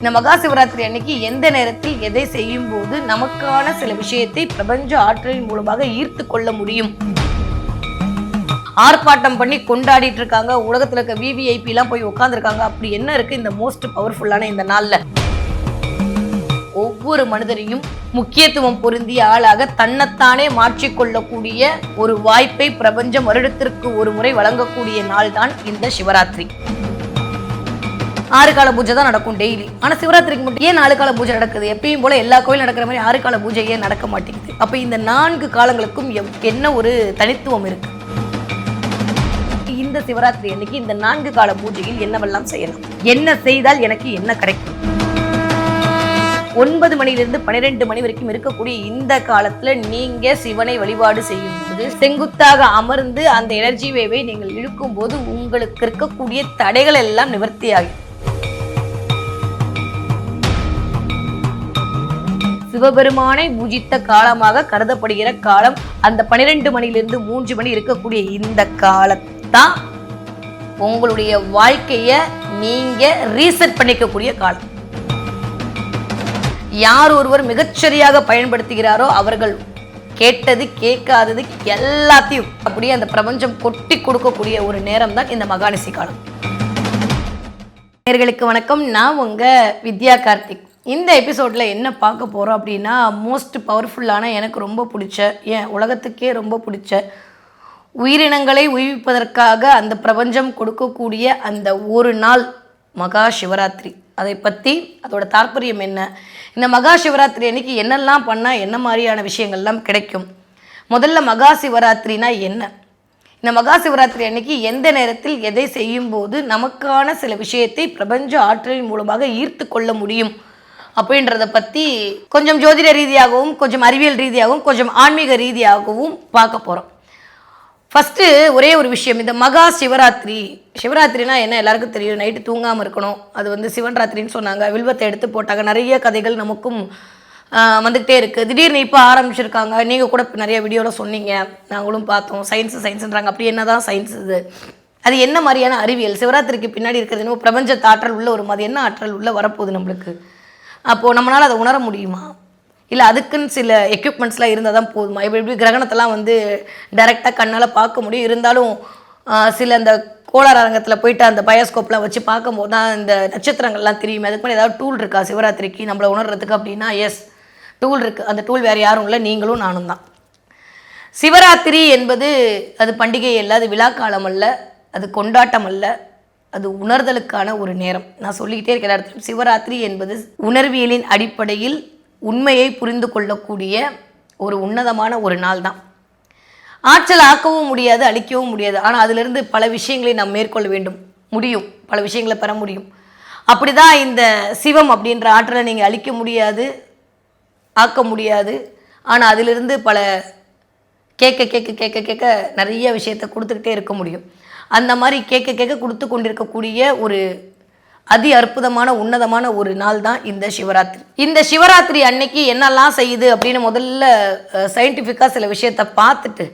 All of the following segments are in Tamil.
இந்த மகா சிவராத்திரி அன்னைக்கு எந்த நேரத்தில் எதை செய்யும் போது நமக்கான சில விஷயத்தை பிரபஞ்ச ஆற்றலின் மூலமாக ஈர்த்து கொள்ள முடியும்? ஆர்ப்பாட்டம் பண்ணி கொண்டாடிட்டு இருக்காங்க. உலகத்துல இருக்க விவிஐபி எல்லாம் போய் உட்காந்துருக்காங்க அப்படி என்ன இருக்கு? இந்த மோஸ்ட் பவர்ஃபுல்லான இந்த நாள்ல. ஒவ்வொரு மனிதரையும் முக்கியத்துவம் பொருந்திய ஆளாக தன்னைத்தானே மாற்றிக்கொள்ளக்கூடிய ஒரு வாய்ப்பை பிரபஞ்சம் வருடத்திற்கு ஒரு முறை வழங்கக்கூடிய நாள் தான் இந்த சிவராத்திரி. ஆறு கால பூஜை தான் நடக்கும் டெய்லி ஆனா சிவராத்திரிக்கு மட்டும் ஏன் நாலு கால பூஜை நடக்குது? எப்பயும் போல எல்லா கோயிலும் நடக்கிற மாதிரி ஆறு கால பூஜை ஏன் நடக்க மாட்டேங்குது? அப்ப இந்த நான்கு காலங்களுக்கும் எவ்- என்ன ஒரு தனித்துவம் இருக்கு? இந்த சிவராத்திரி அன்னைக்கு இந்த நான்கு கால பூஜையில் என்னவெல்லாம் செய்யலாம்? என்ன செய்தால் எனக்கு என்ன கிடைக்கும்? ஒன்பது மணிலிருந்து பன்னிரெண்டு மணி வரைக்கும் இருக்கக்கூடிய இந்த காலத்துல நீங்க சிவனை வழிபாடு செய்யும் போது செங்குத்தாக அமர்ந்து அந்த எனர்ஜி வேவை நீங்கள் இழுக்கும் போது உங்களுக்கு இருக்கக்கூடிய தடைகள் எல்லாம் நிவர்த்தியாகும் சிவபெருமானை பூஜித்த காலமாக கருதப்படுகிற காலம் அந்த பனிரெண்டு மணிலிருந்து மூன்று மணி இருக்கக்கூடிய இந்த காலத்தான் உங்களுடைய வாழ்க்கைய நீங்க ரீசெட் பண்ணிக்கக்கூடிய காலம். யார் ஒருவர் மிகச்சரியாக பயன்படுத்துகிறாரோ அவர்கள் கேட்டது கேட்காதது எல்லாத்தையும் அப்படியே அந்த பிரபஞ்சம் கொட்டி கொடுக்கக்கூடிய ஒரு நேரம் தான் இந்த மகானிசி காலம். நேர்களுக்கு வணக்கம். நான் உங்க வித்யா கார்த்திக். இந்த எபிசோடில் என்ன பார்க்க போகிறோம் அப்படின்னா மோஸ்ட் பவர்ஃபுல்லான எனக்கு ரொம்ப பிடிச்ச ஏன் உலகத்துக்கே ரொம்ப பிடிச்ச உயிரினங்களை உயிர்ப்பதற்காக அந்த பிரபஞ்சம் கொடுக்கக்கூடிய அந்த ஒரு நாள் மகா சிவராத்திரி. அதை பற்றி அதோட தாற்பயம் என்ன? இந்த மகா சிவராத்திரி அன்னைக்கு என்னெல்லாம் பண்ணால் என்ன மாதிரியான விஷயங்கள்லாம் கிடைக்கும்? முதல்ல மகா சிவராத்திரினா என்ன? இந்த மகா சிவராத்திரி அன்னைக்கு எந்த நேரத்தில் எதை செய்யும் போது நமக்கான சில விஷயத்தை பிரபஞ்ச ஆற்றலின் மூலமாக ஈர்த்து கொள்ள முடியும்? அப்படின்றத பற்றி கொஞ்சம் ஜோதிட ரீதியாகவும் கொஞ்சம் அறிவியல் ரீதியாகவும் கொஞ்சம் ஆன்மீக ரீதியாகவும் பார்க்க போகிறோம் ஃபஸ்ட்டு ஒரே ஒரு விஷயம் இந்த மகா சிவராத்திரி. சிவராத்திரினா என்ன? எல்லாருக்கும் தெரியும். நைட்டு தூங்காமல் இருக்கணும். அது வந்து சிவன் ராத்திரின்னு சொன்னாங்க. வில்வத்தை எடுத்து போட்டாங்க. நிறைய கதைகள் நமக்கும் வந்துக்கிட்டே இருக்குது திடீர்னு இப்போ ஆரம்பிச்சிருக்காங்க. நீங்கள் கூட நிறைய வீடியோவில் சொன்னீங்க. நாங்களும் பார்த்தோம். சயின்ஸு சயின்ஸுன்றாங்க அப்படி என்ன தான் சயின்ஸ் இது? அது என்ன மாதிரியான அறிவியல்? சிவராத்திரிக்கு பின்னாடி இருக்கிறது என்ன பிரபஞ்ச ஆற்றல் உள்ள ஒரு மாதிரி. என்ன ஆற்றல் உள்ள வரப்போகுது நம்மளுக்கு? அப்போது நம்மளால் அதை உணர முடியுமா? இல்லை அதுக்குன்னு சில எக்யூப்மெண்ட்ஸ்லாம் இருந்தால் தான் போதுமா? இப்படி இப்படி கிரகணத்தெல்லாம் வந்து டைரெக்டாக கண்ணால் பார்க்க முடியும். இருந்தாலும் சில அந்த கோளார் அரங்கத்தில் போயிட்டு அந்த பயோஸ்கோப்லாம் வச்சு பார்க்கும்போது தான் இந்த நட்சத்திரங்கள்லாம் தெரியுமே. அதுக்கு மேலே ஏதாவது டூல் இருக்கா? சிவராத்திரிக்கு நம்மளை உணர்றதுக்கு அப்படின்னா எஸ் டூல் இருக்குது அந்த டூல் வேறு யாரும் இல்லை. நீங்களும் நானும் தான். சிவராத்திரி என்பது அது பண்டிகை அல்ல அது விழாக்காலம் அல்ல அது கொண்டாட்டம் அல்ல அது உணர்தலுக்கான ஒரு நேரம். நான் சொல்லிக்கிட்டே இருக்கிற இடத்துல சிவராத்திரி என்பது உணர்வியலின் அடிப்படையில் உண்மையை புரிந்து கொள்ளக்கூடிய ஒரு உன்னதமான ஒரு நாள் தான். ஆற்றல் ஆக்கவும் முடியாது அழிக்கவும் முடியாது. ஆனால் அதிலிருந்து பல விஷயங்களை நாம் மேற்கொள்ள வேண்டும். முடியும். பல விஷயங்களை பெற முடியும். அப்படிதான் இந்த சிவம் அப்படின்ற ஆற்றலை நீங்கள் அழிக்க முடியாது ஆக்க முடியாது. ஆனால் அதிலிருந்து பல கேட்க கேட்க கேட்க கேட்க நிறைய விஷயத்த கொடுத்துக்கிட்டே இருக்க முடியும். அந்த மாதிரி கேட்க கேட்க கொடுத்து கொண்டிருக்கக்கூடிய ஒரு அதி அற்புதமான உன்னதமான ஒரு நாள் தான் இந்த சிவராத்திரி. இந்த சிவராத்திரி அன்னைக்கு என்னெல்லாம் செய்யுது அப்படின்னு முதல்ல சயின்டிஃபிக்காக சில விஷயத்த பார்த்துட்டு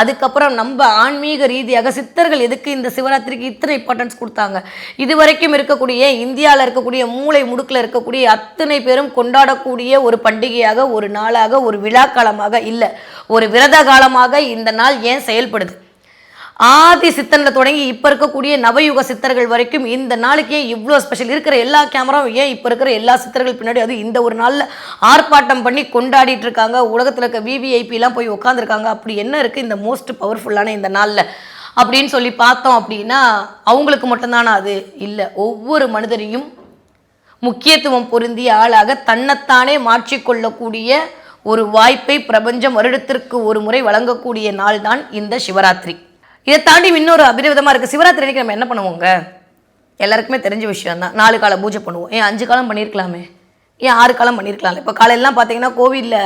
அதுக்கப்புறம் நம்ம ஆன்மீக ரீதியாக சித்தர்கள் எதுக்கு இந்த சிவராத்திரிக்கு இத்தனை இம்பார்ட்டன்ஸ் கொடுத்தாங்க? இது வரைக்கும் இருக்கக்கூடிய இந்தியாவில் இருக்கக்கூடிய மூளை முடுக்கில் இருக்கக்கூடிய அத்தனை பேரும் கொண்டாடக்கூடிய ஒரு பண்டிகையாக ஒரு நாளாக ஒரு விழா காலமாக இல்லை. ஒரு விரத காலமாக இந்த நாள் ஏன் செயல்படுது? ஆதி சித்தனில் தொடங்கி இப்போ இருக்கக்கூடிய நவயுக சித்தர்கள் வரைக்கும் இந்த நாளைக்கு ஏன் இவ்வளோ ஸ்பெஷல் இருக்கிற எல்லா கேமராவும் ஏன் இப்போ இருக்கிற எல்லா சித்தர்கள் பின்னாடி அது இந்த ஒரு நாளில் ஆர்ப்பாட்டம் பண்ணி கொண்டாடிட்டு இருக்காங்க. உலகத்தில் இருக்க விவிஐபிலாம் போய் உட்காந்துருக்காங்க அப்படி என்ன இருக்குது இந்த மோஸ்ட் பவர்ஃபுல்லான இந்த நாளில். அப்படின்னு சொல்லி பார்த்தோம் அப்படின்னா அவங்களுக்கு மட்டும்தானா அது? இல்லை. ஒவ்வொரு மனிதரையும் முக்கியத்துவம் பொருந்திய ஆளாக தன்னைத்தானே மாற்றிக்கொள்ளக்கூடிய ஒரு வாய்ப்பை பிரபஞ்சம் வருடத்திற்கு ஒரு முறை வழங்கக்கூடிய நாள் தான் இந்த சிவராத்திரி. இதை தாண்டி இன்னொரு அபிரவிதமாக இருக்குது சிவராத்திரி அன்னைக்கு நம்ம என்ன பண்ணுவோங்க? எல்லாருக்குமே தெரிஞ்ச விஷயம் தான் நாலு காலம் பூஜை பண்ணுவோம். ஏன் அஞ்சு காலம் பண்ணியிருக்கலாமே ஏன் ஆறு காலம் பண்ணியிருக்கலாம்ல இப்போ காலையெல்லாம் பார்த்தீங்கன்னா கோவிலில்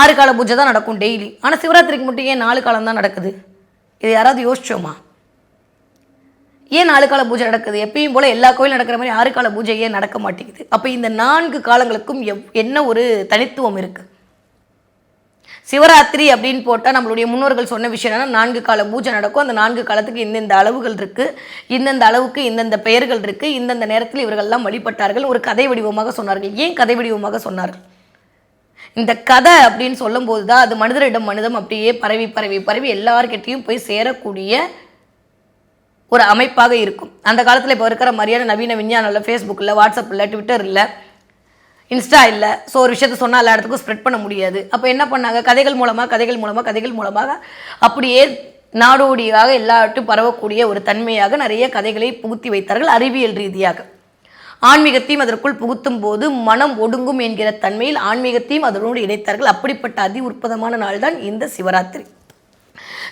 ஆறு கால பூஜை தான் நடக்கும் டெய்லி. ஆனால் சிவராத்திரிக்கு மட்டும் ஏன் நாலு காலம் தான் நடக்குது? இது யாராவது யோசிச்சோமா? ஏன் நாலு கால பூஜை நடக்குது? எப்பயும் போல் எல்லா கோயிலும் நடக்கிற மாதிரி ஆறு கால பூஜை ஏன் நடக்க மாட்டேங்குது? அப்போ இந்த நான்கு காலங்களுக்கும் எவ் என்ன ஒரு தனித்துவம் இருக்குது சிவராத்திரி அப்படின்னு போட்டால் நம்மளுடைய முன்னோர்கள் சொன்ன விஷயம் என்னன்னா நான்கு கால பூஜை நடக்கும். அந்த நான்கு காலத்துக்கு இந்தந்த அளவுகள் இருக்குது இந்தந்த அளவுக்கு இந்தந்த பெயர்கள் இருக்குது இந்தந்த நேரத்தில் இவர்கள்லாம் வழிபட்டார்கள். ஒரு கதை வடிவமாக சொன்னார்கள். ஏன் கதை வடிவமாக சொன்னார்கள்? இந்த கதை அப்படின்னு சொல்லும்போது தான் அது மனிதரிடம் மனிதம் அப்படியே பரவி பரவி பரவி எல்லார்கிட்டையும் போய் சேரக்கூடிய ஒரு அமைப்பாக இருக்கும். அந்த காலத்தில் இப்போ இருக்கிற மாதிரியான நவீன விஞ்ஞானம் இல்லை வாட்ஸ்அப்பில் ட்விட்டரில் வாட்ஸ்அப் இல்லை ட்விட்டர் இல்லை இன்ஸ்டா இல்லை. ஸோ ஒரு விஷயத்த சொன்னால் எல்லா இடத்துக்கும் ஸ்ப்ரெட் பண்ண முடியாது. அப்போ என்ன பண்ணாங்க? கதைகள் மூலமாக கதைகள் மூலமாக கதைகள் மூலமாக அப்படியே நாடோடியாக எல்லாட்டும் பரவக்கூடிய ஒரு தன்மையாக நிறைய கதைகளை புகுத்தி வைத்தார்கள் அறிவியல் ரீதியாக. ஆன்மீகத்தையும் அதற்குள் புகுத்தும் போது மனம் ஒடுங்கும் என்கிற தன்மையில் ஆன்மீகத்தையும் அதனோடு இணைத்தார்கள். அப்படிப்பட்ட அதி உற்பதமான நாள் தான் இந்த சிவராத்திரி.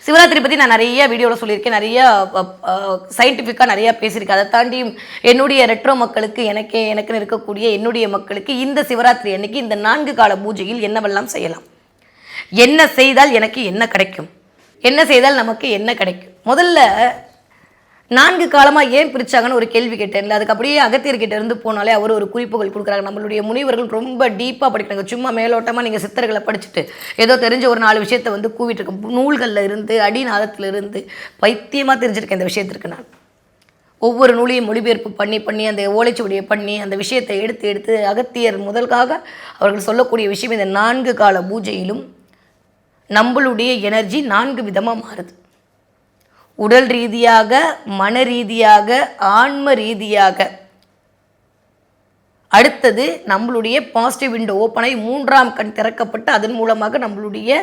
சிவராத்திரி பற்றி நான் நிறைய வீடியோவில் சொல்லியிருக்கேன். நிறைய சயின்டிஃபிக்காக நிறையா பேசியிருக்கேன். அதை தாண்டி என்னுடைய ரெட்ரோ மக்களுக்கு எனக்கே எனக்குன்னு இருக்கக்கூடிய என்னுடைய மக்களுக்கு இந்த சிவராத்திரி அன்னைக்கு இந்த நான்கு கால பூஜையில் என்னவெல்லாம் செய்யலாம்? என்ன செய்தால் எனக்கு என்ன கிடைக்கும்? என்ன செய்தால் நமக்கு என்ன கிடைக்கும்? முதல்ல நான்கு காலமாக ஏன் பிரிச்சாங்கன்னு ஒரு கேள்வி கேட்டேன்ல. அதுக்கு அப்படியே அகத்தியர்கிட்ட இருந்து போனாலே அவர் ஒரு குறிப்புகள் கொடுக்குறாங்க. நம்மளுடைய முனிவர்கள் ரொம்ப டீப்பாக படிக்கிறாங்க. சும்மா மேலோட்டமாக நீங்கள் சித்தர்களை படிச்சுட்டு ஏதோ தெரிஞ்ச ஒரு நாலு விஷயத்தை வந்து கூவிட்டு இருக்க நூல்களில் இருந்து அடிநாதத்தில் இருந்து பைத்தியமாக தெரிஞ்சிருக்கேன் இந்த விஷயத்திற்கு நான். ஒவ்வொரு நூலையும் மொழிபெயர்ப்பு பண்ணி பண்ணி அந்த ஓலைச்சுவடியை பண்ணி அந்த விஷயத்தை எடுத்து எடுத்து அகத்தியர் முதல்காக அவர்கள் சொல்லக்கூடிய விஷயம் இந்த நான்கு கால பூஜையிலும் நம்மளுடைய எனர்ஜி நான்கு விதமாக மாறுது. உடல் ரீதியாக மன ரீதியாக ஆன்ம ரீதியாக. அடுத்தது நம்மளுடைய பாசிட்டிவ் விண்டோ ஓப்பனாகி மூன்றாம் கண் திறக்கப்பட்டு அதன் மூலமாக நம்மளுடைய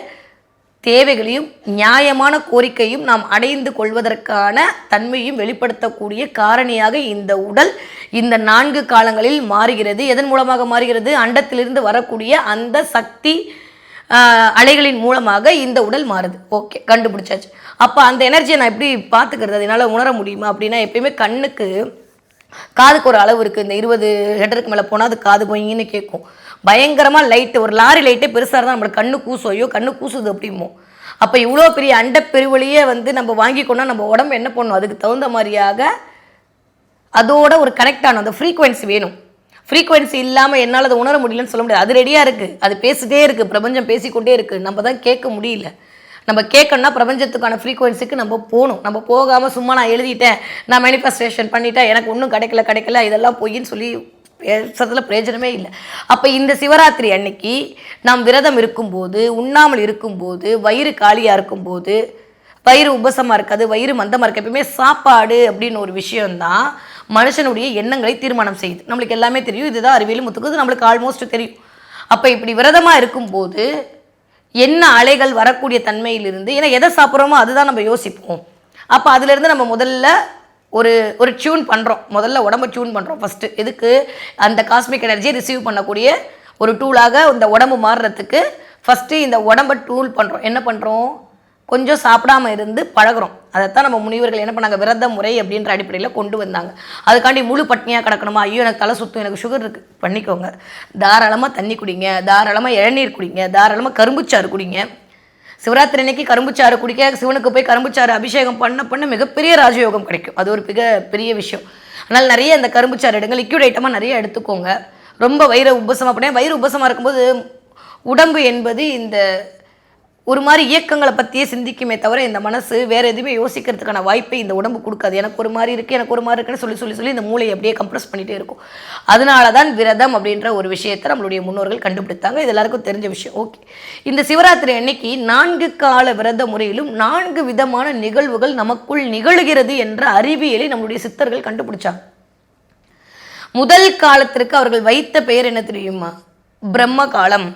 தேவைகளையும் நியாயமான கோரிக்கையும் நாம் அடைந்து கொள்வதற்கான தன்மையும் வெளிப்படுத்தக்கூடிய காரணியாக இந்த உடல் இந்த நான்கு காலங்களில் மாறுகிறது. எதன் மூலமாக மாறுகிறது? அண்டத்திலிருந்து வரக்கூடிய அந்த சக்தி அலைகளின் மூலமாக இந்த உடல் மாறுது. ஓகே கண்டுபிடிச்சாச்சு. அப்போ அந்த எனர்ஜியை நான் எப்படி பார்த்துக்கிறது? அதனால் என்னால் உணர முடியுமா? அப்படின்னா எப்பயுமே கண்ணுக்கு காதுக்கு ஒரு அளவு இருக்குது இந்த இருபது ஹெட்டருக்கு மேலே போனால் அது காது போயின்னு கேட்கும் பயங்கரமாக லைட்டு ஒரு லாரி லைட்டே பெருசாக இருந்தால் நம்மளுக்கு கண்ணு கூசும் ஐயோ கண்ணு கூசுது அப்படிமோ. அப்போ இவ்வளோ பெரிய அண்ட பெருவழியே வந்து நம்ம வாங்கிக்கொண்டா நம்ம உடம்பு என்ன பண்ணும்? அதுக்கு தகுந்த மாதிரியாக அதோட ஒரு கனெக்ட் ஆகணும். அந்த ஃப்ரீக்குவென்சி வேணும். ஃப்ரீக்குவென்சி இல்லாமல் என்னால் அதை உணர முடியலன்னு சொல்ல முடியாது. அது ரெடியாக இருக்குது அது பேசிட்டே இருக்குது பிரபஞ்சம் பேசிக்கொண்டே இருக்குது நம்ம தான் கேட்க முடியல. நம்ம கேட்கணும்னா பிரபஞ்சத்துக்கான ஃப்ரீக்குவென்சிக்கு நம்ம போகணும். நம்ம போகாமல் சும்மா நான் எழுதிட்டேன் நான் மேனிஃபெஸ்டேஷன் பண்ணிட்டேன் எனக்கு ஒன்றும் கிடைக்கல கிடைக்கல இதெல்லாம் பொய்ன்னு சொல்லி பேசுறதுல பிரயோஜனமே இல்லை. அப்போ இந்த சிவராத்திரி அன்னைக்கு நாம் விரதம் இருக்கும்போது உண்ணாமல் இருக்கும்போது வயிறு காலியாக இருக்கும்போது வயிறு உபசமாக இருக்காது வயிறு மந்தமாக இருக்கு. எப்பயுமே சாப்பாடு அப்படின்னு ஒரு விஷயம்தான். மனுஷனுடைய எண்ணங்களை தீர்மானம் செய்யுது நம்மளுக்கு எல்லாமே தெரியும். இதுதான் அறிவியல் முத்துக்குது நம்மளுக்கு ஆல்மோஸ்ட் தெரியும். அப்போ இப்படி விரதமாக இருக்கும்போது என்ன அலைகள் வரக்கூடிய தன்மையிலிருந்து ஏன்னா எதை சாப்பிட்றோமோ அதுதான் நம்ம யோசிப்போம். அப்போ அதுலேருந்து நம்ம முதல்ல ஒரு ஒரு டியூன் பண்ணுறோம் முதல்ல உடம்ப டியூன் பண்ணுறோம் ஃபஸ்ட்டு எதுக்கு? அந்த காஸ்மிக் எனர்ஜியை ரிசீவ் பண்ணக்கூடிய ஒரு டூலாக இந்த உடம்பு மாறுறதுக்கு ஃபஸ்ட்டு இந்த உடம்பை டூல் பண்ணுறோம் என்ன பண்ணுறோம் கொஞ்சம் சாப்பிடாம இருந்து பழகுறோம். அதைத்தான் நம்ம முனிவர்கள் என்ன பண்ணாங்க? விரத முறை அப்படின்ற அடிப்படையில் கொண்டு வந்தாங்க. அதுக்காண்டி முழு பட்னியாக கிடக்கணுமா? ஐயோ எனக்கு தலை சுத்தம் எனக்கு சுகர் இருக்குது பண்ணிக்கோங்க. தாராளமாக தண்ணி குடிங்க. தாராளமாக இளநீர் குடிங்க. தாராளமாக கரும்புச்சாறு குடிங்க. சிவராத்திரி அன்னைக்கு கரும்புச்சாறு குடிக்க சிவனுக்கு போய் கரும்புச்சாறு அபிஷேகம் பண்ண பண்ண மிகப்பெரிய ராஜயோகம் கிடைக்கும். அது ஒரு மிக பெரிய விஷயம். அதனால் நிறைய அந்த கரும்புச்சாறு எடுங்க. லிக்யூட் ஐட்டமாக நிறைய எடுத்துக்கோங்க. ரொம்ப வயிறு உபசமாக பண்ணேன் வயிறு உபசமாக இருக்கும்போது உடம்பு என்பது இந்த ஒரு மாதிரி இயக்கங்களை பற்றியே சிந்திக்குமே தவிர இந்த மனசு வேறு எதுவுமே யோசிக்கிறதுக்கான வாய்ப்பை இந்த உடம்பு கொடுக்காது. எனக்கு ஒரு மாதிரி இருக்குது எனக்கு ஒரு மாதிரி இருக்குன்னு சொல்லி சொல்லி சொல்லி இந்த மூளையை அப்படியே கம்ப்ரஸ் பண்ணிகிட்டே இருக்கும். அதனால தான் விரதம் அப்படின்ற ஒரு விஷயத்தை நம்மளுடைய முன்னோர்கள் கண்டுபிடித்தாங்க. இது எல்லாருக்கும் தெரிஞ்ச விஷயம். ஓகே. இந்த சிவராத்திரி அன்னைக்கு நான்கு கால விரத முறையிலும் நான்கு விதமான நிகழ்வுகள் நமக்குள் நிகழ்கிறது என்ற அறிவியலை நம்மளுடைய சித்தர்கள் கண்டுபிடிச்சாங்க. முதல் காலத்திற்கு அவர்கள் வைத்த பெயர் என்ன தெரியுமா? பிரம்ம காலம்.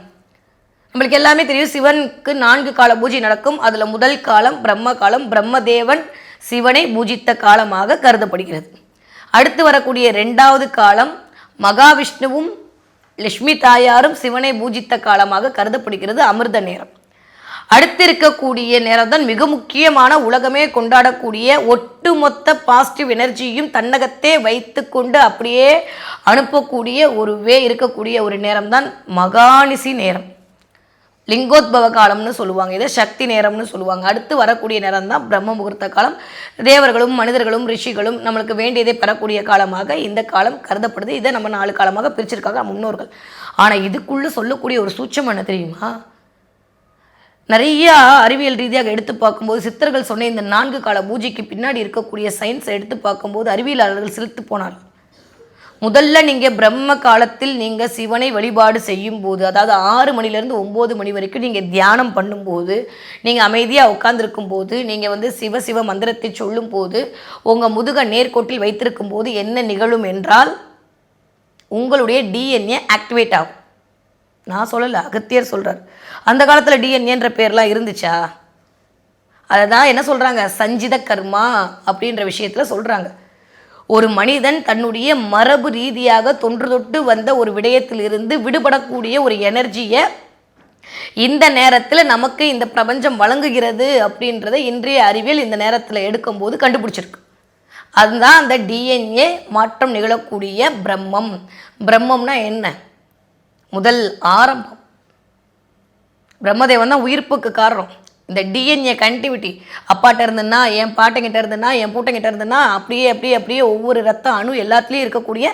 நம்மளுக்கு எல்லாமே தெரியும். சிவனுக்கு நான்கு கால பூஜை நடக்கும். அதில் முதல் காலம் பிரம்ம காலம். பிரம்மதேவன் சிவனை பூஜித்த காலமாக கருதப்படுகிறது. அடுத்து வரக்கூடிய ரெண்டாவது காலம் மகாவிஷ்ணுவும் லட்சுமி தாயாரும் சிவனை பூஜித்த காலமாக கருதப்படுகிறது அமிர்த நேரம். அடுத்து இருக்கக்கூடிய நேரம் தான் மிக முக்கியமான உலகமே கொண்டாடக்கூடிய ஒட்டுமொத்த பாசிட்டிவ் எனர்ஜியும் தன்னகத்தே வைத்துக்கொண்டு அப்படியே அனுப்பக்கூடிய ஒரு வே இருக்கக்கூடிய ஒரு நேரம் தான் மகானிசி நேரம். லிங்கோத்பவ காலம்னு சொல்லுவாங்க. இதை சக்தி நேரம்னு சொல்லுவாங்க. அடுத்து வரக்கூடிய நேரம் தான் பிரம்ம முகூர்த்த காலம். தேவர்களும் மனிதர்களும் ரிஷிகளும் நம்மளுக்கு வேண்டியதை பெறக்கூடிய காலமாக இந்த காலம் கருதப்படுது. இதை நம்ம நாலு காலமாக பிரிச்சிருக்காங்க முன்னோர்கள். ஆனால் இதுக்குள்ளே சொல்லக்கூடிய ஒரு சூட்சம் என்ன தெரியுமா? நிறைய அறிவியல் ரீதியாக எடுத்து பார்க்கும்போது சித்தர்கள் சொன்ன இந்த நான்கு கால பூஜைக்கு பின்னாடி இருக்கக்கூடிய சயின்ஸை எடுத்து பார்க்கும்போது அறிவியலாளர்கள் சிரித்து போனார்கள். முதல்ல நீங்கள் பிரம்ம காலத்தில் நீங்கள் சிவனை வழிபாடு செய்யும் போது அதாவது ஆறு மணிலேருந்து ஒம்பது மணி வரைக்கும் நீங்கள் தியானம் பண்ணும்போது நீங்கள் அமைதியாக உட்காந்துருக்கும் போது நீங்கள் வந்து சிவ சிவ மந்திரத்தை சொல்லும் போது உங்கள் முதுக நேர்கோட்டில் வைத்திருக்கும் போது என்ன நிகழும் என்றால் உங்களுடைய டிஎன்ஏ ஆக்டிவேட் ஆகும். நான் சொல்லலை அகத்தியர் சொல்கிறார் அந்த காலத்தில் டிஎன்ஏன்ற பேர்லாம் இருந்துச்சா? அதை தான் என்ன சொல்கிறாங்க சஞ்சித கர்மா அப்படின்ற விஷயத்தில் சொல்கிறாங்க ஒரு மனிதன் தன்னுடைய மரபு ரீதியாக தொன்று தொட்டு வந்த ஒரு விடயத்திலிருந்து விடுபடக்கூடிய ஒரு எனர்ஜியை இந்த நேரத்தில் நமக்கு இந்த பிரபஞ்சம் வழங்குகிறது அப்படின்றத இன்றைய அறிவியல் இந்த நேரத்தில் எடுக்கும்போது கண்டுபிடிச்சிருக்கு. அதுதான் அந்த டிஎன்ஏ மாற்றம் நிகழக்கூடிய பிரம்மம். பிரம்மம்னா என்ன? முதல் ஆரம்பம். பிரம்மதேவன் தான் உயிர்ப்புக்கு காரணம். இந்த டிஎன்ஏ கனெக்டிவிட்டி அப்பாட்ட இருந்துன்னா என் பாட்டங்கிட்ட இருந்துன்னா என் பூட்டங்கிட்ட இருந்துன்னா அப்படியே அப்படியே அப்படியே ஒவ்வொரு ரத்த அணு எல்லாத்துலேயும் இருக்கக்கூடிய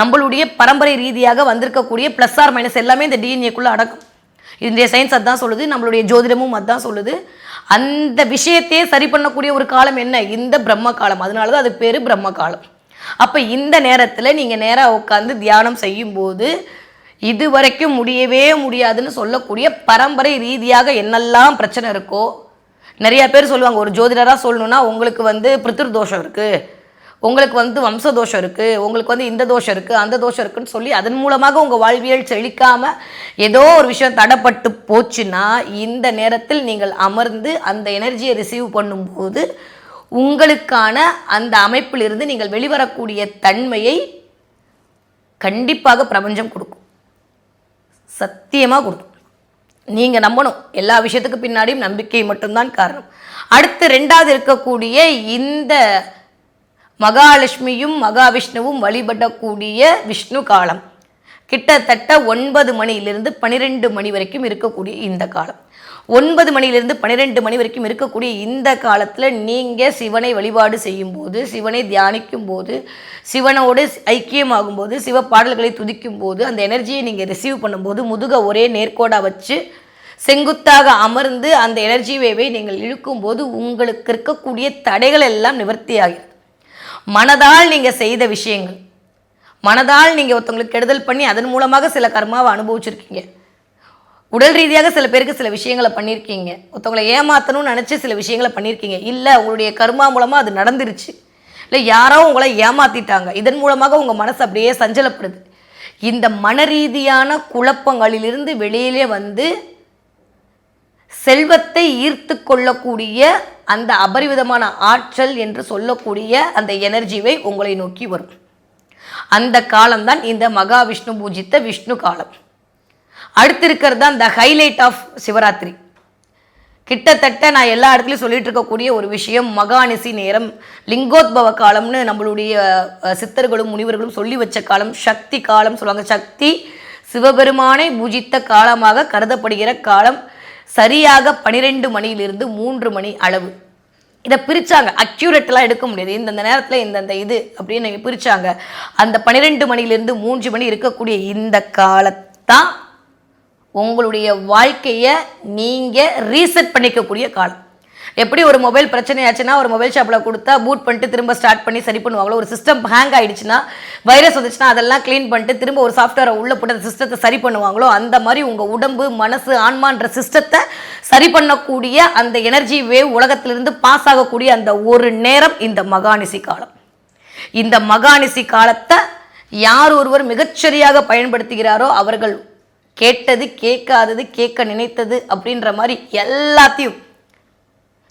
நம்மளுடைய பரம்பரை ரீதியாக வந்திருக்கக்கூடிய ப்ளஸ் ஆர் மைனஸ் எல்லாமே இந்த டிஎன்ஏக்குள்ளே அடக்கும் இந்திய சயின்ஸ் அதான் சொல்லுது நம்மளுடைய ஜோதிடமும் அதான் சொல்லுது. அந்த விஷயத்தையே சரி பண்ணக்கூடிய ஒரு காலம் என்ன? இந்த பிரம்ம காலம். அதனால தான் அது பேர் பிரம்ம காலம். அப்போ இந்த நேரத்தில் நீங்கள் நேராக உட்காந்து தியானம் செய்யும்போது இது வரைக்கும் முடியவே முடியாதுன்னு சொல்லக்கூடிய பரம்பரை ரீதியாக என்னெல்லாம் பிரச்சனை இருக்கோ நிறைய பேர் சொல்லுவாங்க ஒரு ஜோதிடராக சொல்லணும்னா உங்களுக்கு வந்து பிரித்திரு தோஷம் இருக்குது உங்களுக்கு வந்து வம்ச தோஷம் இருக்குது உங்களுக்கு வந்து இந்த தோஷம் இருக்குது அந்த தோஷம் இருக்குன்னு சொல்லி அதன் மூலமாக உங்கள் வாழ்வியல் செழிக்காமல் ஏதோ ஒரு விஷயம் தடப்பட்டு போச்சுன்னா இந்த நேரத்தில் நீங்கள் அமர்ந்து அந்த எனர்ஜியை ரிசீவ் பண்ணும்போது உங்களுக்கான அந்த அமைப்பிலிருந்து நீங்கள் வெளிவரக்கூடிய தன்மையை கண்டிப்பாக பிரபஞ்சம் கொடுக்கும். சத்தியமாக கொடுக்கும். நீங்கள் நம்பணும். எல்லா விஷயத்துக்கு பின்னாடியும் நம்பிக்கை மட்டும்தான் காரணம். அடுத்து ரெண்டாவது இருக்கக்கூடிய இந்த மகாலட்சுமியும் மகாவிஷ்ணுவும் வழிபடக்கூடிய விஷ்ணு காலம். கிட்டத்தட்ட ஒன்பது மணியிலிருந்து பன்னிரெண்டு மணி வரைக்கும் இருக்கக்கூடிய இந்த காலம். ஒன்பது மணியிலிருந்து பன்னிரெண்டு மணி வரைக்கும் இருக்கக்கூடிய இந்த காலத்தில் நீங்கள் சிவனை வழிபாடு செய்யும்போது சிவனை தியானிக்கும் போது சிவனோடு ஐக்கியமாகும் போது சிவ பாடல்களை துதிக்கும் போது அந்த எனர்ஜியை நீங்கள் ரிசீவ் பண்ணும்போது முதுக ஒரே நேர்கோடாக வச்சு செங்குத்தாக அமர்ந்து அந்த எனர்ஜி வேவை நீங்கள் இழுக்கும்போது உங்களுக்கு இருக்கக்கூடிய தடைகள் எல்லாம் நிவர்த்தியாகிறது. மனதால் நீங்கள் செய்த விஷயங்கள். மனதால் நீங்கள் ஒருத்தவங்களுக்கு கெடுதல் பண்ணி அதன் மூலமாக சில கர்மாவை அனுபவிச்சிருக்கீங்க. உடல் ரீதியாக சில பேருக்கு சில விஷயங்களை பண்ணியிருக்கீங்க ஒருத்தவங்களை ஏமாற்றணும்னு நினச்சி சில விஷயங்களை பண்ணியிருக்கீங்க இல்லை உங்களுடைய கர்மா மூலமாக அது நடந்துருச்சு. இல்லை யாரோ உங்களை ஏமாற்றிட்டாங்க இதன் மூலமாக உங்கள் மனசு அப்படியே சஞ்சலப்படுது. இந்த மன ரீதியான குழப்பங்களிலிருந்து வெளியிலே வந்து செல்வத்தை ஈர்த்து கொள்ளக்கூடிய அந்த அபரிவிதமான ஆற்றல் என்று சொல்லக்கூடிய அந்த எனர்ஜிவை உங்களை நோக்கி வரும். அந்த காலம்தான் இந்த மகாவிஷ்ணு பூஜித்த விஷ்ணு காலம். அடுத்து இருக்கிறது தான் த ஹைலைட் ஆஃப் சிவராத்திரி. கிட்டத்தட்ட நான் எல்லா இடத்துலையும் சொல்லிட்டு இருக்கக்கூடிய ஒரு விஷயம் மகாநிசி நேரம் லிங்கோத்பவ காலம்னு நம்மளுடைய சித்தர்களும் முனிவர்களும் சொல்லி வச்ச காலம் சக்தி காலம் சொல்லுவாங்க. சக்தி சிவபெருமானை பூஜித்த காலமாக கருதப்படுகிற காலம் சரியாக பனிரெண்டு மணியிலிருந்து மூன்று மணி அளவு. இதை பிரித்தாங்க அக்யூரேட்டெலாம் எடுக்க முடியாது. இந்தந்த நேரத்தில் இந்தந்த இது அப்படின்னு பிரித்தாங்க அந்த பன்னிரெண்டு மணியிலிருந்து மூன்று மணி இருக்கக்கூடிய இந்த காலத்தான் உங்களுடைய வாழ்க்கையை நீங்கள் ரீசெட் பண்ணிக்கக்கூடிய காலம். எப்படி ஒரு மொபைல் பிரச்சனையாச்சுன்னா ஒரு மொபைல் ஷாப்பில் கொடுத்தா பூட் பண்ணிட்டு திரும்ப ஸ்டார்ட் பண்ணி சரி பண்ணுவாங்களோ ஒரு சிஸ்டம் ஹேங் ஆகிடுச்சுன்னா வைரஸ் வந்துச்சுன்னா அதெல்லாம் க்ளீன் பண்ணிட்டு திரும்ப ஒரு சாஃப்ட்வேரை உள்ளே போட்டு அந்த சிஸ்டத்தை சரி பண்ணுவாங்களோ அந்த மாதிரி உங்கள் உடம்பு மனசு ஆன்மான்ற சிஸ்டத்தை சரி பண்ணக்கூடிய அந்த எனர்ஜி வேவ் உலகத்திலிருந்து பாஸ் ஆகக்கூடிய அந்த ஒரு நேரம் இந்த மகானிசி காலம். இந்த மகானிசி காலத்தை யார் ஒருவர் மிகச்சரியாக பயன்படுத்துகிறாரோ அவர்கள் கேட்டது கேட்காதது கேட்க நினைத்தது அப்படின்ற மாதிரி எல்லாத்தையும்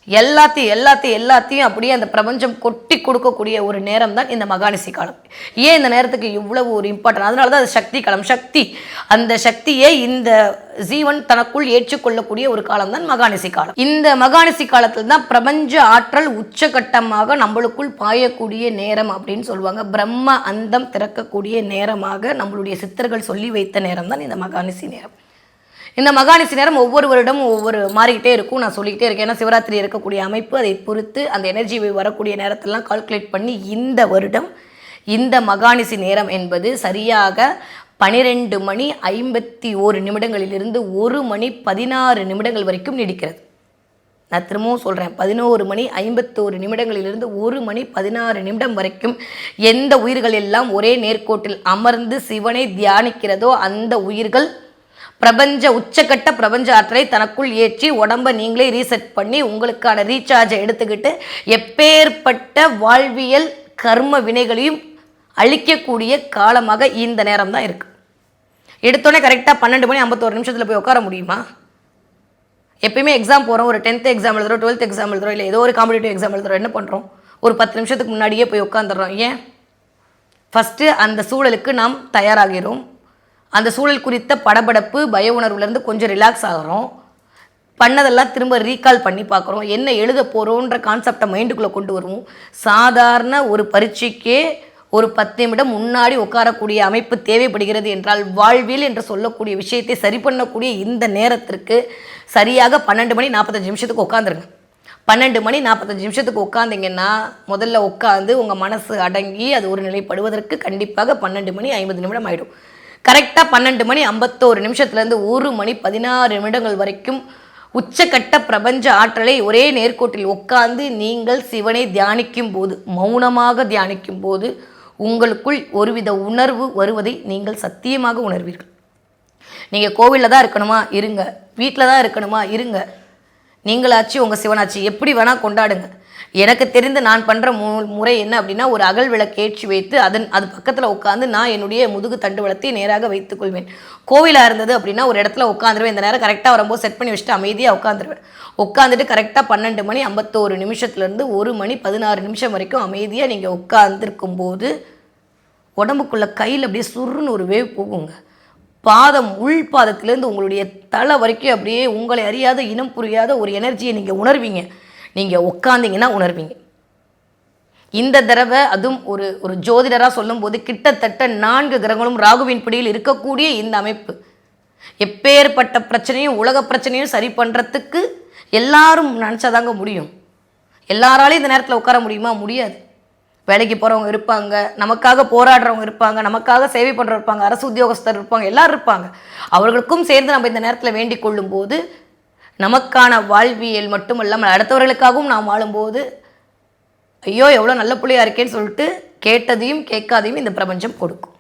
எல்லாத்தையும் எல்லாத்தையும் எல்லாத்தையும் அப்படியே அந்த பிரபஞ்சம் கொட்டி கொடுக்கக்கூடிய ஒரு நேரம் தான் இந்த மகானிசி காலம். ஏன் இந்த நேரத்துக்கு இவ்வளவு ஒரு இம்பார்ட்டன்ட் அதனால தான் அது சக்தி காலம். சக்தி. அந்த சக்தியை இந்த ஜீவன் தனக்குள் ஏற்றுக்கொள்ளக்கூடிய ஒரு காலம் தான் மகானிசி காலம். இந்த மகானிசி காலத்தில் தான் பிரபஞ்ச ஆற்றல் உச்சகட்டமாக நம்மளுக்குள் பாயக்கூடிய நேரம் அப்படின்னு சொல்லுவாங்க. பிரம்ம அந்தம் திறக்கக்கூடிய நேரமாக நம்மளுடைய சித்தர்கள் சொல்லி வைத்த நேரம் தான் இந்த மகானிசி நேரம். இந்த மகாநிசி நேரம் ஒவ்வொரு வருடமும் ஒவ்வொரு மாறிக்கிட்டே இருக்கும். நான் சொல்லிக்கிட்டே இருக்கேன். ஏன்னா சிவராத்திரி இருக்கக்கூடிய அமைப்பு அதை பொறுத்து அந்த எனர்ஜி வரக்கூடிய நேரத்தெல்லாம் கால்குலேட் பண்ணி இந்த வருடம் இந்த மகாநிசி நேரம் என்பது சரியாக பனிரெண்டு மணி ஐம்பத்தி ஓரு நிமிடங்களிலிருந்து ஒரு மணி பதினாறு நிமிடங்கள் வரைக்கும் நீடிக்கிறது. நான் திரும்பவும் சொல்கிறேன் பதினோரு மணி ஐம்பத்தோரு நிமிடங்களிலிருந்து ஒரு மணி பதினாறு நிமிடம் வரைக்கும் எந்த உயிர்கள் எல்லாம் ஒரே நேர்கோட்டில் அமர்ந்து சிவனை தியானிக்கிறதோ அந்த உயிர்கள் பிரபஞ்ச உச்சக்கட்ட பிரபஞ்ச ஆற்றலை தனக்குள் ஏற்றி உடம்ப நீங்களே ரீசெட் பண்ணி உங்களுக்கான ரீசார்ஜை எடுத்துக்கிட்டு எப்பேற்பட்ட வாழ்வியல் கர்ம வினைகளையும் அழிக்கக்கூடிய காலமாக இந்த நேரம் தான் இருக்குது எடுத்தோடனே கரெக்டாக பன்னெண்டு மணி ஐம்பத்தோரு நிமிஷத்தில் போய் உட்கார முடியுமா? எப்பயுமே எக்ஸாம் போகிறோம் ஒரு டென்த் எக்ஸாம் எழுதுறோம் டுவெல்த் எக்ஸாம் எழுதுறோம் இல்லை ஏதோ ஒரு காம்படிட்டிவ் எக்ஸாம் எழுதுறோம் என்ன பண்ணுறோம் ஒரு பத்து நிமிஷத்துக்கு முன்னாடியே போய் உட்காந்துடுறோம் ஏன்? ஃபஸ்ட்டு அந்த சூழலுக்கு நாம் தயாராகிறோம். அந்த சூழல் குறித்த படபடப்பு பய உணர்வுலேருந்து கொஞ்சம் ரிலாக்ஸ் ஆகிறோம். பண்ணதெல்லாம் திரும்ப ரீகால் பண்ணி பார்க்குறோம். என்ன எழுத போகிறோன்ற கான்செப்டை மைண்டுக்குள்ளே கொண்டு வருவோம். சாதாரண ஒரு பரீட்சைக்கே ஒரு பத்து நிமிடம் முன்னாடி உட்காரக்கூடிய அமைப்பு தேவைப்படுகிறது என்றால் வாழ்வியல் என்று சொல்லக்கூடிய விஷயத்தை சரி பண்ணக்கூடிய இந்த நேரத்திற்கு சரியாக பன்னெண்டு மணி நாற்பத்தஞ்சு நிமிஷத்துக்கு உட்காந்துருங்க பன்னெண்டு மணி நாற்பத்தஞ்சு நிமிஷத்துக்கு உட்காந்திங்கன்னா முதல்ல உட்காந்து உங்கள் மனசு அடங்கி அது ஒரு நிலைப்படுவதற்கு கண்டிப்பாக பன்னெண்டு மணி ஐம்பது நிமிடம் ஆகிடும் கரெக்டாக பன்னெண்டு மணி ஐம்பத்தோரு நிமிஷத்துலேருந்து ஒரு மணி பதினாறு நிமிடங்கள் வரைக்கும் உச்சக்கட்ட பிரபஞ்ச ஆற்றலை ஒரே நேர்கோட்டில் உட்கார்ந்து நீங்கள் சிவனை தியானிக்கும் போது மௌனமாக தியானிக்கும் போது உங்களுக்குள் ஒருவித உணர்வு வருவதை நீங்கள் சத்தியமாக உணர்வீர்கள். நீங்கள் கோவிலில் தான் இருக்கணுமா? இருங்க. வீட்டில் தான் இருக்கணுமா? இருங்க. நீங்களாச்சு உங்கள் சிவனாச்சு எப்படி வேணால் கொண்டாடுங்க. எனக்கு தெரிந்து நான் பண்ணுற மு முறை என்ன அப்படின்னா ஒரு அகல் விளக்கேற்றி வைத்து அதன் அது பக்கத்தில் உட்காந்து நான் என்னுடைய முதுகு தண்டு வளத்தை நேராக வைத்துக்கொள்வேன். கோவிலாக இருந்தது அப்படின்னா ஒரு இடத்துல உட்காந்துருவேன் இந்த நேரம் கரெக்டாக வரும்போது செட் பண்ணி வச்சுட்டு அமைதியாக உட்காந்துருவேன் உட்காந்துட்டு கரெக்டாக பன்னெண்டு மணி ஐம்பத்தோரு நிமிஷத்துலேருந்து ஒரு மணி பதினாறு நிமிஷம் வரைக்கும் அமைதியாக நீங்கள் உட்காந்துருக்கும் போது உடம்புக்குள்ளே கையில் அப்படியே சுருன்னு ஒரு வேவ் போகுங்க. பாதம் உள் பாதத்திலேருந்து உங்களுடைய தலை வரைக்கும் அப்படியே உங்களை அறியாத இனம் புரியாத ஒரு எனர்ஜியை நீங்கள் உணர்வீங்க. நீங்கள் உட்காந்தீங்கன்னா உணர்வீங்க. இந்த தடவை அதுவும் ஒரு ஒரு ஜோதிடராக சொல்லும்போது கிட்டத்தட்ட நான்கு கிரகங்களும் ராகுவின் பிடியில் இருக்கக்கூடிய இந்த அமைப்பு. எப்பேற்பட்ட பிரச்சனையும் உலக பிரச்சனையும் சரி பண்ணுறதுக்கு எல்லாரும் நினச்சாதாங்க முடியும். எல்லாராலையும் இந்த நேரத்தில் உட்கார முடியுமா? முடியாது. வேலைக்கு போகிறவங்க இருப்பாங்க நமக்காக போராடுறவங்க இருப்பாங்க நமக்காக சேவை பண்ணுறவங்க இருப்பாங்க அரசு உத்தியோகஸ்தர் இருப்பாங்க எல்லோரும் இருப்பாங்க. அவர்களுக்கும் சேர்ந்து நம்ம இந்த நேரத்தில் வேண்டிக் கொள்ளும்போது நமக்கான வாழ்வியல் மட்டும் இல்லாமல் அடுத்தவர்களுக்காகவும் நாம் வாழும்போது ஐயோ எவ்வளோ நல்ல பிள்ளையா இருக்கேன்னு சொல்லிட்டு கேட்டதையும் கேட்காதையும் இந்த பிரபஞ்சம் கொடுக்கும்.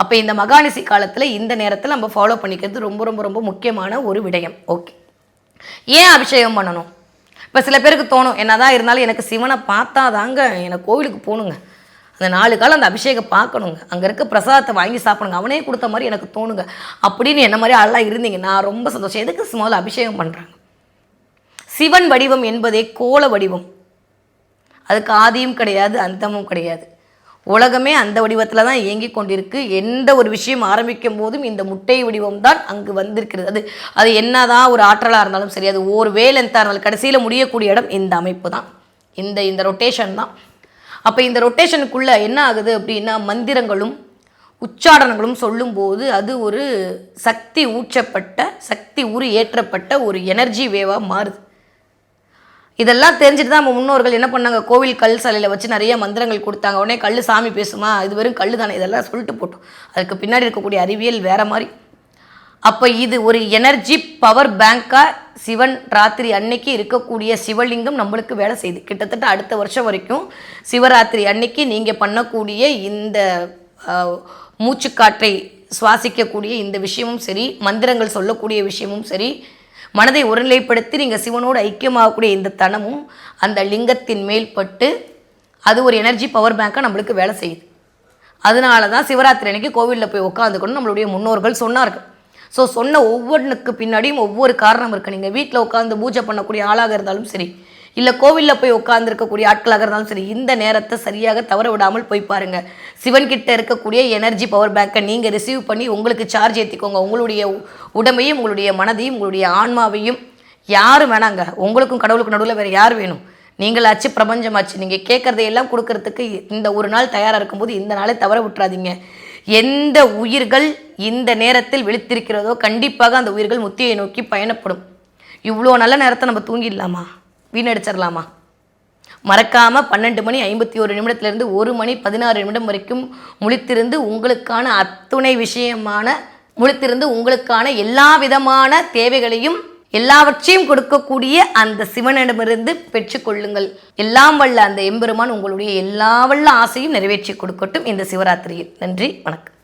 அப்போ இந்த மகானிசி காலத்தில் இந்த நேரத்தில் நம்ம ஃபாலோ பண்ணிக்கிறது ரொம்ப ரொம்ப ரொம்ப முக்கியமான ஒரு விடயம். ஓகே ஏன் அபிஷேகம் பண்ணணும்? இப்போ சில பேருக்கு தோணும் என்னதான் இருந்தாலும் எனக்கு சிவனை பார்த்தா தாங்க எனக்கு கோவிலுக்கு போகணுங்க. அந்த நாலு காலம் அந்த அபிஷேகம் பார்க்கணுங்க. அங்கே இருக்க பிரசாதத்தை வாங்கி சாப்பிடுங்க. அவனே கொடுத்த மாதிரி எனக்கு தோணுங்க. அப்படின்னு என்ன மாதிரி ஆளாக இருந்தீங்க. நான் ரொம்ப சந்தோஷம். எதுக்கு முதல்ல அபிஷேகம் பண்ணுறாங்க சிவன் வடிவம் என்பதே கோல வடிவம். அதுக்கு ஆதியும் கிடையாது அந்தமும் கிடையாது. உலகமே அந்த வடிவத்தில் தான் இயங்கி கொண்டிருக்கு. எந்த ஒரு விஷயம் ஆரம்பிக்கும் போதும் இந்த முட்டை வடிவம் தான் அங்கு வந்திருக்கிறது. அது அது என்னதான் ஒரு ஆற்றலாக இருந்தாலும் சரி அது ஒரு வேலென்த்தாக இருந்தாலும் கடைசியில் முடியக்கூடிய இடம் இந்த அமைப்பு தான். இந்த இந்த ரொட்டேஷன் தான். அப்போ இந்த ரொட்டேஷனுக்குள்ளே என்ன ஆகுது அப்படின்னா மந்திரங்களும் உச்சாடனங்களும் சொல்லும்போது அது ஒரு சக்தி ஊற்றப்பட்ட சக்தி உரு ஏற்றப்பட்ட ஒரு எனர்ஜி வேவாக மாறுது. இதெல்லாம் தெரிஞ்சுட்டு தான் நம்ம முன்னோர்கள் என்ன பண்ணாங்க? கோவில் கல் சிலையில் வச்சு நிறைய மந்திரங்கள் கொடுத்தாங்க. உடனே கல் சாமி பேசுமா? இது வெறும் கல் தானே இதெல்லாம் சொல்லிட்டு போட்டோம். அதுக்கு பின்னாடி இருக்கக்கூடிய அறிவியல் வேற மாதிரி. அப்போ இது ஒரு எனர்ஜி பவர் பேங்காக சிவன் ராத்திரி அன்னைக்கு இருக்கக்கூடிய சிவலிங்கம் நம்மளுக்கு வேலை செய்யுது. கிட்டத்தட்ட அடுத்த வருஷம் வரைக்கும் சிவராத்திரி அன்னைக்கு நீங்கள் பண்ணக்கூடிய இந்த மூச்சுக்காற்றை சுவாசிக்கக்கூடிய இந்த விஷயமும் சரி மந்திரங்கள் சொல்லக்கூடிய விஷயமும் சரி மனதை ஒருநிலைப்படுத்தி நீங்கள் சிவனோடு ஐக்கியமாகக்கூடிய இந்த தனமும் அந்த லிங்கத்தின் மேல் பட்டு அது ஒரு எனர்ஜி பவர் பேங்காக நம்மளுக்கு வேலை செய்யுது. அதனால தான் சிவராத்திரி அன்னைக்கு கோவிலில் போய் உட்காந்துக்கணும் நம்மளுடைய முன்னோர்கள் சொன்னார்கள். ஸோ சொன்ன ஒவ்வொன்றுக்கு பின்னாடியும் ஒவ்வொரு காரணம் இருக்குது நீங்கள் வீட்டில் உட்காந்து பூஜை பண்ணக்கூடிய ஆளாக இருந்தாலும் சரி இல்லை கோவிலில் போய் உட்காந்துருக்கக்கூடிய ஆட்களாக இருந்தாலும் சரி இந்த நேரத்தை சரியாக தவற விடாமல் போய் பாருங்கள் சிவன்கிட்ட இருக்கக்கூடிய எனர்ஜி பவர் பேக்கை நீங்கள் ரிசீவ் பண்ணி உங்களுக்கு சார்ஜ் ஏற்றிக்கோங்க உங்களுடைய உடம்பையும் உங்களுடைய மனதையும் உங்களுடைய ஆன்மாவையும் யாரும் வேணாங்க. உங்களுக்கும் கடவுளுக்கு நடுவில் வேறு யார் வேணும்? நீங்களாச்சு பிரபஞ்சமாச்சு. நீங்கள் கேட்குறதையெல்லாம் கொடுக்கறதுக்கு இந்த ஒரு நாள் தயாராக இருக்கும்போது இந்த நாளை தவற விட்டுறாதீங்க. எந்த உயிர்கள் இந்த நேரத்தில் விழித்திருக்கிறதோ கண்டிப்பாக அந்த உயிர்கள் முத்தியை நோக்கி பயணப்படும். இவ்வளோ நல்ல நேரத்தை நம்ம தூங்கிடலாமா? வீணடிச்சிடலாமா? மறக்காமல் பன்னெண்டு மணி ஐம்பத்தி ஒரு நிமிடத்திலிருந்து ஒரு மணி பதினாறு நிமிடம் வரைக்கும் முழித்திருந்து உங்களுக்கான அத்துணை விஷயமான முழித்திருந்து உங்களுக்கான எல்லா விதமான தேவைகளையும் எல்லாவற்றையும் கொடுக்கக்கூடிய அந்த சிவனிடமிருந்து பெற்றுக்கொள்ளுங்கள். எல்லாம் வல்ல அந்த எம்பெருமான் உங்களுடைய எல்லா வல்ல ஆசையும் நிறைவேற்றி கொடுக்கட்டும் இந்த சிவராத்திரியில். நன்றி வணக்கம்.